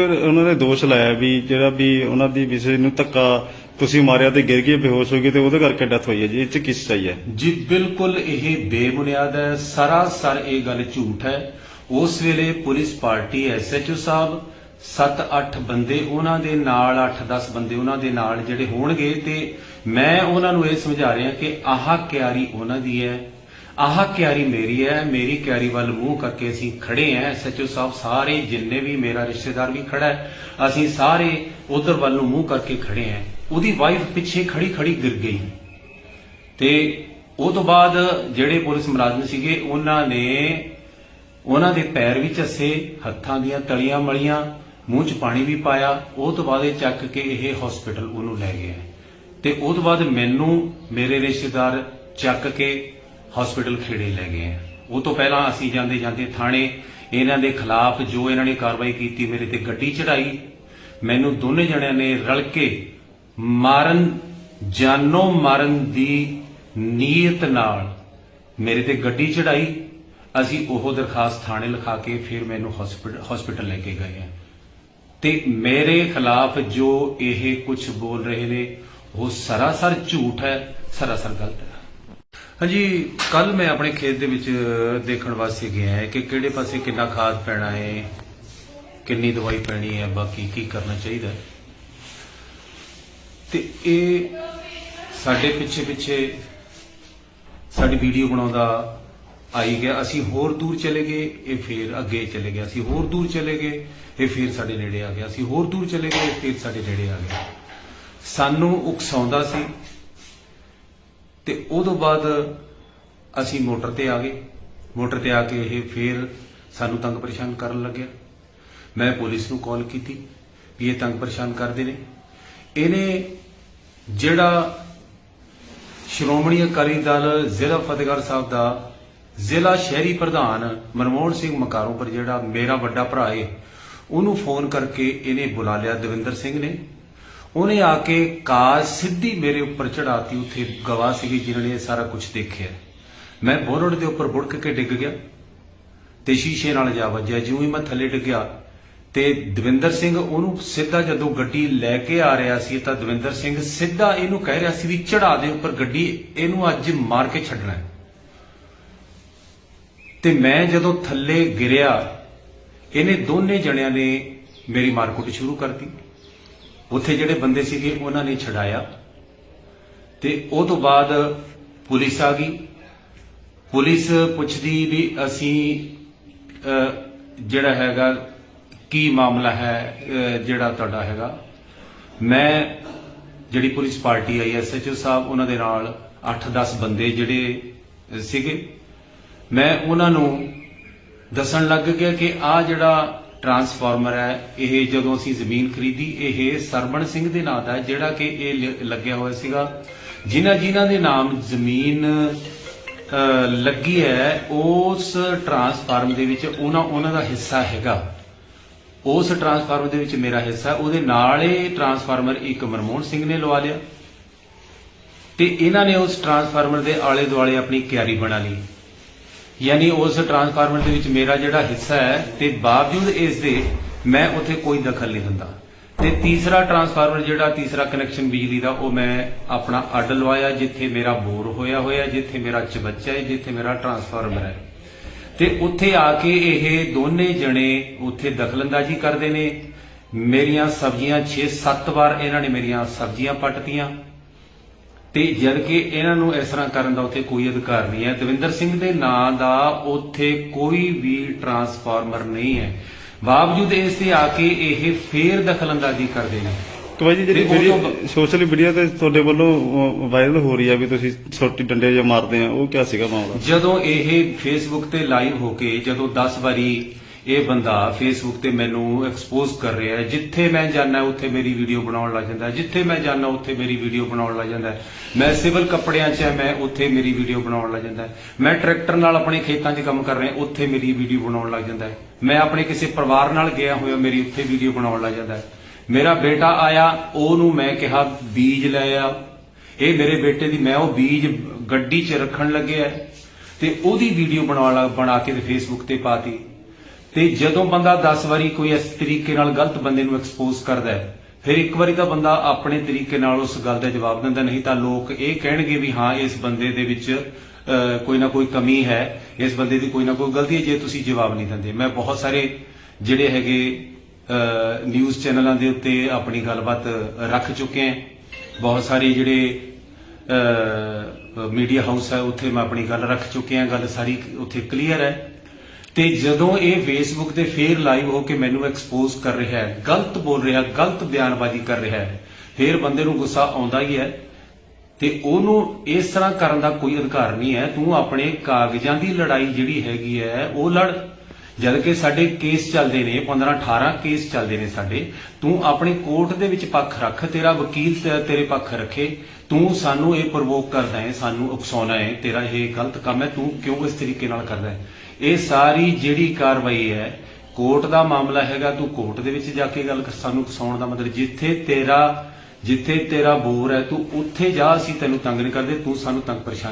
ਫਿਰ ਉਹਨਾਂ ਨੇ ਦੋਸ਼ ਲਾਇਆ ਵੀ ਜਿਹੜਾ ਵੀ ਉਹਨਾਂ ਦੀ ਵਿਸ਼ੇ ਨੂੰ ਧੱਕਾ ਤੁਸੀਂ ਮਾਰਿਆ ਤੇ ਗਿਰ ਗਏ, ਬੇਹੋਸ਼ ਹੋ ਗਏ ਤੇ ਉਹਦੇ ਕਰਕੇ ਡੈਥ ਹੋਈ ਹੈ ਜੀ, ਇਹ ਚ ਕਿਸ ਸਹੀ ਹੈ? ਜੀ, ਬਿਲਕੁਲ ਇਹ ਬੇਬੁਨਿਆਦ ਹੈ। ਸਰਾਸਰ ਇਹ ਗੱਲ ਝੂਠ ਹੈ। ਉਸ ਵੇਲੇ ਪੁਲਿਸ ਪਾਰਟੀ ਐਸਐਚਓ ਸਾਹਿਬ 7-8 ਬੰਦੇ ਉਹਨਾਂ ਦੇ ਨਾਲ 8-10 ਬੰਦੇ ਉਹਨਾਂ ਦੇ ਨਾਲ ਜਿਹੜੇ ਹੋਣਗੇ ਤੇ ਮੈਂ ਉਹਨਾਂ ਨੂੰ ਇਹ ਸਮਝਾ ਰਿਹਾ ਕਿ ਆਹ ਕਿਆਰੀ ਉਹਨਾਂ ਦੀ ਹੈ। ਆਹ ਕਿਆਰੀ ਮੇਰੀ ਹੈ, ਮੇਰੀ ਕਿਆਰੀ ਵੱਲ ਮੂੰਹ ਕਰਕੇ ਅਸੀਂ ਖੜੇ ਹਾਂ। ਐਸਐਚਓ ਸਾਹਿਬ ਸਾਰੇ, ਜਿੰਨੇ ਵੀ ਮੇਰਾ ਰਿਸ਼ਤੇਦਾਰ ਵੀ ਖੜਾ ਹੈ, ਅਸੀਂ ਸਾਰੇ ਉਧਰ ਵੱਲ ਨੂੰ ਮੂੰਹ ਕਰਕੇ ਖੜੇ ਹਾਂ। ਉਹਦੀ ਵਾਈਫ ਪਿੱਛੇ ਖੜੀ ਖੜੀ ਗਿਰ ਗਈ। ਤੇ ਉਹ ਤੋਂ ਬਾਅਦ ਜਿਹੜੇ ਪੁਲਿਸ ਮੁਲਾਜ਼ਮ ਸੀਗੇ, ਉਹਨਾਂ ਨੇ ਉਹਨਾਂ ਦੇ ਪੈਰ ਵੀ ਚੱਸੇ ਹੱਥਾਂ ਦੀਆਂ ਤਲੀਆਂ ਮਲੀਆਂ, ਮੂੰਹ 'ਚ ਪਾਣੀ ਵੀ ਪਾਇਆ। ਉਹ ਤੋਂ ਬਾਅਦ ਇਹ ਚੱਕ ਕੇ ਇਹ ਹਸਪੀਟਲ ਉਹਨੂੰ ਲੈ ਗਏ। ਤੇ ਉਹ ਤੋਂ ਬਾਅਦ ਮੈਨੂੰ ਮੇਰੇ ਰਿਸ਼ਤੇਦਾਰ ਚੱਕ ਕੇ ਹਸਪੀਟਲ ਖੇੜੇ ਲੈ ਗਏ ਉਹ ਤੋਂ ਪਹਿਲਾਂ ਅਸੀਂ ਜਾਂਦੇ ਜਾਂਦੇ ਥਾਣੇ ਇਹਨਾਂ ਦੇ ਖਿਲਾਫ ਜੋ ਇਹਨਾਂ ਨੇ ਕਾਰਵਾਈ ਕੀਤੀ, ਮੇਰੇ ਤੇ ਗੱਡੀ ਚੜਾਈ। ਮੈਨੂੰ ਦੋਨੇ ਜਣਿਆਂ ਨੇ ਰਲ ਕੇ ਮਾਰਨ, ਜਾਨੋਂ ਮਾਰਨ ਦੀ ਨੀਅਤ ਨਾਲ ਮੇਰੇ ਤੇ ਗੱਡੀ ਚੜਾਈ। ਅਸੀਂ ਉਹ ਦਰਖਾਸਤ ਥਾਣੇ ਲਿਖਾ ਕੇ ਫਿਰ ਮੈਨੂੰ ਹਸਪੀਟਲ ਹਸਪੀਟਲ ਲੈ ਕੇ ਗਏ ਆ। ਤੇ ਮੇਰੇ ਖਿਲਾਫ ਜੋ ਇਹ ਕੁਝ ਬੋਲ ਰਹੇ ਨੇ, ਉਹ ਸਰਾਸਰ ਝੂਠ ਹੈ, ਸਰਾਸਰ ਗਲਤ ਹੈ। ਹਾਂਜੀ ਕੱਲ ਮੈਂ ਆਪਣੇ ਖੇਤ ਦੇ ਵਿੱਚ ਦੇਖਣ ਵਾਸਤੇ ਗਿਆ ਹੈ ਕਿ ਕਿਹੜੇ ਪਾਸੇ ਕਿੰਨਾ ਖਾਦ ਪੈਣਾ ਹੈ, ਕਿੰਨੀ ਦਵਾਈ ਪੈਣੀ ਹੈ, ਬਾਕੀ ਕੀ ਕਰਨਾ ਚਾਹੀਦਾ ਹੈ। ਤੇ ਇਹ ਸਾਡੇ ਪਿੱਛੇ ਪਿੱਛੇ ਸਾਡੀ ਵੀਡੀਓ ਬਣਾਉਂਦਾ ਆਈ ਗਿਆ। ਅਸੀਂ ਹੋਰ ਦੂਰ ਚਲੇ ਗਏ, ਇਹ ਫੇਰ ਅੱਗੇ ਚਲੇ ਗਿਆ। ਅਸੀਂ ਹੋਰ ਦੂਰ ਚਲੇ ਗਏ, ਇਹ ਫੇਰ ਸਾਡੇ ਨੇੜੇ ਆ ਗਿਆ। ਅਸੀਂ ਹੋਰ ਦੂਰ ਚਲੇ ਗਏ, ਇਹ ਫੇਰ ਸਾਡੇ ਨੇੜੇ ਆ ਗਿਆ। ਸਾਨੂੰ ਉਕਸਾਉਂਦਾ ਸੀ। ਤੇ ਉਹ ਤੋਂ ਬਾਅਦ ਅਸੀਂ ਮੋਟਰ ਤੇ ਆ ਗਏ। ਮੋਟਰ ਤੇ ਆ ਕੇ ਇਹ ਫੇਰ ਸਾਨੂੰ ਤੰਗ ਪਰੇਸ਼ਾਨ ਕਰਨ ਲੱਗਿਆ। ਮੈਂ ਪੁਲਿਸ ਨੂੰ ਕਾਲ ਕੀਤੀ ਵੀ ਇਹ ਤੰਗ ਪਰੇਸ਼ਾਨ ਕਰਦੇ ਨੇ। ਇਹਨੇ ਜਿਹੜਾ ਸ਼੍ਰੋਮਣੀ ਅਕਾਲੀ ਦਲ ਜ਼ਿਲ੍ਹਾ ਫਤਿਹਗੜ੍ਹ ਸਾਹਿਬ ਦਾ ਜ਼ਿਲ੍ਹਾ ਸ਼ਹਿਰੀ ਪ੍ਰਧਾਨ ਮਨਮੋਹਨ ਸਿੰਘ ਮਕਾਰੋਂ ਜਿਹੜਾ ਮੇਰਾ ਵੱਡਾ ਭਰਾ ਏ, ਉਹਨੂੰ ਫੋਨ ਕਰਕੇ ਇਹਨੇ ਬੁਲਾ ਲਿਆ ਦਵਿੰਦਰ ਸਿੰਘ ਨੇ। ਉਹਨੇ ਆ ਕੇ ਕਾਰ ਸਿੱਧੀ ਮੇਰੇ ਉੱਪਰ ਚੜਾਤੀ ਉੱਥੇ ਗਵਾਹ ਸੀਗੀ ਜਿਨ੍ਹਾਂ ਨੇ ਇਹ ਸਾਰਾ ਕੁਝ ਦੇਖਿਆ। ਮੈਂ ਬੋਰਡ ਦੇ ਉੱਪਰ ਬੁੜਕ ਕੇ ਡਿੱਗ ਗਿਆ ਤੇ ਸ਼ੀਸ਼ੇ ਨਾਲ ਜਾ ਵੱਜਿਆ। ਜਿਉਂ ਹੀ ਮੈਂ ਥੱਲੇ ਡਿੱਗਿਆ ਤੇ ਦਵਿੰਦਰ ਸਿੰਘ ਉਹਨੂੰ ਸਿੱਧਾ ਜਦੋਂ ਗੱਡੀ ਲੈ ਕੇ ਆ ਰਿਹਾ ਸੀ ਤਾਂ ਦਵਿੰਦਰ ਸਿੰਘ ਸਿੱਧਾ ਇਹਨੂੰ ਕਹਿ ਰਿਹਾ ਸੀ ਵੀ ਚੜਾ ਦੇ ਉੱਪਰ ਗੱਡੀ, ਇਹਨੂੰ ਅੱਜ ਮਾਰ ਕੇ ਛੱਡਣਾ ਤੇ ਮੈਂ ਜਦੋਂ ਥੱਲੇ ਗਿਰਿਆ, ਇਹਨੇ ਦੋਨੇ ਜਣਿਆਂ ਨੇ ਮੇਰੀ ਮਾਰਕੁੱਟ ਸ਼ੁਰੂ ਕਰਤੀ। ਉੱਥੇ ਜਿਹੜੇ ਬੰਦੇ ਸੀਗੇ ਉਹਨਾਂ ਨੇ ਛਡਾਇਆ ਤੇ ਉਹ ਤੋਂ ਬਾਅਦ ਪੁਲਿਸ ਆ ਗਈ। ਪੁਲਿਸ ਪੁੱਛਦੀ ਵੀ ਅਸੀਂ ਜਿਹੜਾ ਹੈਗਾ ਕੀ ਮਾਮਲਾ ਹੈ ਜਿਹੜਾ ਤੁਹਾਡਾ ਹੈਗਾ। ਮੈਂ ਜਿਹੜੀ ਪੁਲਿਸ ਪਾਰਟੀ ਆਈ ਐਸਐਚਓ ਸਾਹਿਬ, ਉਹਨਾਂ ਦੇ ਨਾਲ 8-10 ਬੰਦੇ ਜਿਹੜੇ ਸੀਗੇ। ਮੈਂ ਉਹਨਾਂ ਨੂੰ ਦੱਸਣ ਲੱਗ ਗਿਆ ਕਿ ਆ ਜਿਹੜਾ ਟਰਾਂਸਫਾਰਮਰ ਹੈ। ਇਹ ਜਦੋਂ ਅਸੀਂ ਜ਼ਮੀਨ ਖਰੀਦੀ, ਇਹ ਸਰਬਣ ਸਿੰਘ ਦੇ ਨਾਂ ਦਾ ਜਿਹੜਾ ਕਿ ਇਹ ਲੱਗਿਆ ਹੋਇਆ ਸੀਗਾ। ਜਿਨ੍ਹਾਂ ਜਿਨ੍ਹਾਂ ਦੇ ਨਾਮ ਜ਼ਮੀਨ ਲੱਗੀ ਹੈ, ਉਸ ਟਰਾਂਸਫਾਰਮ ਦੇ ਵਿੱਚ ਉਹਨਾਂ ਉਹਨਾਂ ਦਾ ਹਿੱਸਾ ਹੈਗਾ। ਉਸ ਟਰਾਂਸਫਾਰਮਰ ਦੇ ਵਿੱਚ ਮੇਰਾ ਹਿੱਸਾ ਉਹਦੇ ਨਾਲ ਇਹ ਟਰਾਂਸਫਾਰਮਰ ਇੱਕ ਮਨਮੋਹਨ ਸਿੰਘ ਨੇ ਲਵਾ ਲਿਆ। ਤੇ ਇਹਨਾਂ ਨੇ ਉਸ ਟਰਾਂਸਫਾਰਮਰ ਦੇ ਆਲੇ ਦੁਆਲੇ ਆਪਣੀ ਕਿਆਰੀ ਬਣਾ ਲਈ। ਯਾਨੀ ਉਸ ਟਰਾਂਸਫਾਰਮਰ ਦੇ ਵਿੱਚ ਮੇਰਾ ਜਿਹੜਾ ਹਿੱਸਾ ਹੈ ਤੇ ਬਾਵਜੂਦ ਇਸ ਦੇ ਮੈਂ ਉੱਥੇ ਕੋਈ ਦਖਲ ਨਹੀਂ ਦਿੰਦਾ ਤੇ ਤੀਸਰਾ ਟਰਾਂਸਫਾਰਮਰ ਜਿਹੜਾ, ਤੀਸਰਾ ਕਨੈਕਸ਼ਨ ਬਿਜਲੀ ਦਾ, ਉਹ ਮੈਂ ਆਪਣਾ ਅੱਡ ਲਵਾਇਆ, ਜਿੱਥੇ ਮੇਰਾ ਬੋਰ ਹੋਇਆ ਹੋਇਆ, ਜਿੱਥੇ ਮੇਰਾ ਚਬੱਚਾ ਹੈ, ਜਿੱਥੇ ਮੇਰਾ ਟਰਾਂਸਫਾਰਮਰ ਹੈ। ਤੇ ਉੱਥੇ ਆ ਕੇ ਇਹ ਦੋਨੇ ਜਣੇ ਉੱਥੇ ਦਖਲਅੰਦਾਜ਼ੀ ਕਰਦੇ ਨੇ। ਮੇਰੀਆਂ ਸਬਜ਼ੀਆਂ 6-7 ਵਾਰ ਇਹਨਾਂ ਨੇ ਮੇਰੀਆਂ ਸਬਜ਼ੀਆਂ ਪੱਟਤੀਆਂ। ਤੇ ਜਦ ਕਿ ਇਹਨਾਂ ਨੂੰ ਇਸ ਤਰ੍ਹਾਂ ਕਰਨ ਦਾ ਉੱਥੇ ਕੋਈ ਅਧਿਕਾਰ ਨਹੀਂ ਹੈ। ਦਵਿੰਦਰ ਸਿੰਘ ਦੇ ਨਾਂ ਦਾ ਉੱਥੇ ਕੋਈ ਵੀ ਟਰਾਂਸਫਾਰਮਰ ਨਹੀਂ ਹੈ। ਬਾਵਜੂਦ ਇਸ ਤੇ ਆ ਕੇ ਇਹ ਫੇਰ ਦਖਲਅੰਦਾਜ਼ੀ ਕਰਦੇ ਨੇ। ਕਵਾਈ ਜੀ ਜਿਹੜੀ ਤੇ ਤੋਂ- ਸੋਸ਼ਲ ਮੀਡੀਆ ਤੇ ਤੁਹਾਡੇ ਵੱਲੋਂ ਵਾਇਰਲ ਹੋ ਰਹੀ ਹੈ ਵੀ ਤੁਸੀਂ ਛੋਟੀ ਡੰਡੇ ਜਿਹਾ ਮਾਰਦੇ ਆ ਉਹ ਕਿਆ ਸੀਗਾ ਮਾਮਲਾ? ਜਦੋਂ ਇਹ ਫੇਸਬੁੱਕ ਤੇ ਲਾਈਵ ਹੋ ਕੇ ਜਦੋਂ 10 ਵਾਰੀ ਇਹ ਬੰਦਾ ਫੇਸਬੁੱਕ ਤੇ ਮੈਨੂੰ ਐਕਸਪੋਜ਼ ਕਰ ਰਿਹਾ ਹੈ। ਜਿੱਥੇ ਮੈਂ ਜਾਣਾ ਉੱਥੇ ਮੇਰੀ ਵੀਡੀਓ ਬਣਾਉਣ ਲੱਗ ਜਾਂਦਾ ਜਿੱਥੇ ਮੈਂ ਜਾਣਾ ਉੱਥੇ ਮੇਰੀ ਵੀਡੀਓ ਬਣਾਉਣ ਲੱਗ ਜਾਂਦਾ ਮੈਂ ਸਿਵਲ ਕੱਪੜਿਆਂ 'ਚ ਮੈਂ ਉੱਥੇ ਮੇਰੀ ਵੀਡੀਓ ਬਣਾਉਣ ਲੱਗ ਜਾਂਦਾ ਮੈਂ ਟਰੈਕਟਰ ਨਾਲ ਆਪਣੇ ਖੇਤਾਂ 'ਚ ਕੰਮ ਕਰ ਰਿਹਾ, ਉੱਥੇ ਮੇਰੀ ਵੀਡੀਓ ਬਣਾਉਣ ਲੱਗ ਜਾਂਦਾ ਮੈਂ ਆਪਣੇ ਕਿਸੇ ਪਰਿਵਾਰ ਨਾਲ ਗਿਆ ਹੋਇਆ, ਮੇਰੀ ਉੱਥੇ ਵੀਡੀਓ ਬਣਾਉਣ ਲੱਗ ਜਾਂਦਾ ਮੇਰਾ ਬੇਟਾ ਆਇਆ, ਉਹਨੂੰ ਮੈਂ ਕਿਹਾ, ਬੀਜ ਲੈ ਆ। ਇਹ ਮੇਰੇ ਬੇਟੇ ਦੀ, ਮੈਂ ਉਹ ਬੀਜ ਗੱਡੀ 'ਚ ਰੱਖਣ ਲੱਗਿਆ ਤੇ ਉਹਦੀ ਵੀਡੀਓ ਬਣਾਉਣ ਲੱਗ, ਬਣਾ ਕੇ ਤੇ ਫੇਸਬੁੱਕ ਤੇ ਪਾਤੀ ਤੇ ਜਦੋਂ ਬੰਦਾ 10 ਵਾਰੀ ਕੋਈ ਇਸ ਤਰੀਕੇ ਨਾਲ ਗਲਤ ਬੰਦੇ ਨੂੰ ਐਕਸਪੋਜ਼ ਕਰਦਾ ਹੈ, ਫਿਰ ਇੱਕ ਵਾਰੀ ਤਾਂ ਬੰਦਾ ਆਪਣੇ ਤਰੀਕੇ ਨਾਲ ਉਸ ਗੱਲ ਦਾ ਜਵਾਬ ਦਿੰਦਾ, ਨਹੀਂ ਤਾਂ ਲੋਕ ਇਹ ਕਹਿਣਗੇ ਵੀ ਹਾਂ, ਇਸ ਬੰਦੇ ਦੇ ਵਿੱਚ ਕੋਈ ਨਾ ਕੋਈ ਕਮੀ ਹੈ, ਇਸ ਬੰਦੇ ਦੀ ਕੋਈ ਨਾ ਕੋਈ ਗਲਤੀ ਹੈ, ਜੇ ਤੁਸੀਂ ਜਵਾਬ ਨਹੀਂ ਦਿੰਦੇ। ਮੈਂ ਬਹੁਤ ਸਾਰੇ ਜਿਹੜੇ ਹੈਗੇ ਨਿਊਜ਼ ਚੈਨਲਾਂ ਦੇ ਉੱਤੇ ਆਪਣੀ ਗੱਲਬਾਤ ਰੱਖ ਚੁੱਕੇ ਹਾਂ। ਬਹੁਤ ਸਾਰੇ ਜਿਹੜੇ ਮੀਡੀਆ ਹਾਊਸ ਹੈ, ਉੱਥੇ ਮੈਂ ਆਪਣੀ ਗੱਲ ਰੱਖ ਚੁੱਕਿਆ ਗੱਲ ਸਾਰੀ ਉੱਥੇ ਕਲੀਅਰ ਹੈ। ਤੇ ਜਦੋਂ ਇਹ ਫੇਸਬੁੱਕ ਤੇ ਫੇਰ ਲਾਈਵ ਹੋ ਕੇ ਮੈਨੂੰ ਐਕਸਪੋਜ਼ ਕਰ ਰਿਹਾ ਹੈ, ਗਲਤ ਬੋਲ ਰਿਹਾ, ਗਲਤ ਬਿਆਨਬਾਜ਼ੀ ਕਰ ਰਿਹਾ ਹੈ, ਫੇਰ ਬੰਦੇ ਨੂੰ ਗੁੱਸਾ ਆਉਂਦਾ ਹੀ ਹੈ ਤੇ ਉਹਨੂੰ ਇਸ ਤਰ੍ਹਾਂ ਕਰਨ ਦਾ ਕੋਈ ਅਧਿਕਾਰ ਨਹੀਂ ਹੈ। ਤੂੰ ਆਪਣੇ ਕਾਗਜ਼ਾਂ ਦੀ ਲੜਾਈ ਜਿਹੜੀ ਹੈਗੀ ਹੈ, ਉਹ ਲੜ। ਜਦ ਕਿ ਸਾਡੇ ਕੇਸ ਚੱਲਦੇ ਨੇ 15 18 ਕੇਸ ਚੱਲਦੇ ਨੇ ਸਾਡੇ, ਤੂੰ ਆਪਣੇ ਕੋਰਟ ਦੇ ਵਿੱਚ ਪੱਖ ਰੱਖ, ਤੇਰਾ ਵਕੀਲ ਤੇਰੇ ਪੱਖ ਰੱਖੇ, ਤੂੰ ਸਾਨੂੰ ਇਹ ਪ੍ਰਵੋਕ ਕਰਦਾ ਹੈ, ਸਾਨੂੰ ਉਕਸਾਉਣਾ ਹੈ, ਤੇਰਾ ਇਹ ਗਲਤ ਕੰਮ ਹੈ, ਤੂੰ ਕਿਉਂ ਇਸ ਤਰੀਕੇ ਨਾਲ ਕਰਦਾ ਹੈ? ਇਹ ਸਾਰੀ ਜਿਹੜੀ ਕਾਰਵਾਈ ਹੈ, ਕੋਰਟ ਦਾ ਮਾਮਲਾ ਹੈਗਾ, ਤੂੰ ਕੋਰਟ ਦੇ ਵਿੱਚ ਜਾ ਕੇ ਗੱਲ ਕਰ- ਸਾਨੂੰ ਉਕਸਾਉਣ ਦਾ ਮਤਲਬ, ਜਿੱਥੇ ਤੇਰਾ ਜਿੱਥੇ ਤੇਰਾ ਬੋਰ ਹੈ, ਤੂੰ ਉੱਥੇ ਜਾ, ਅਸੀਂ ਤੈਨੂੰ ਤੰਗ ਨਹੀਂ ਕਰਦੇ, ਤੂੰ ਸਾਨੂੰ ਤੰਗ ਪਰੇਸ਼ਾਨ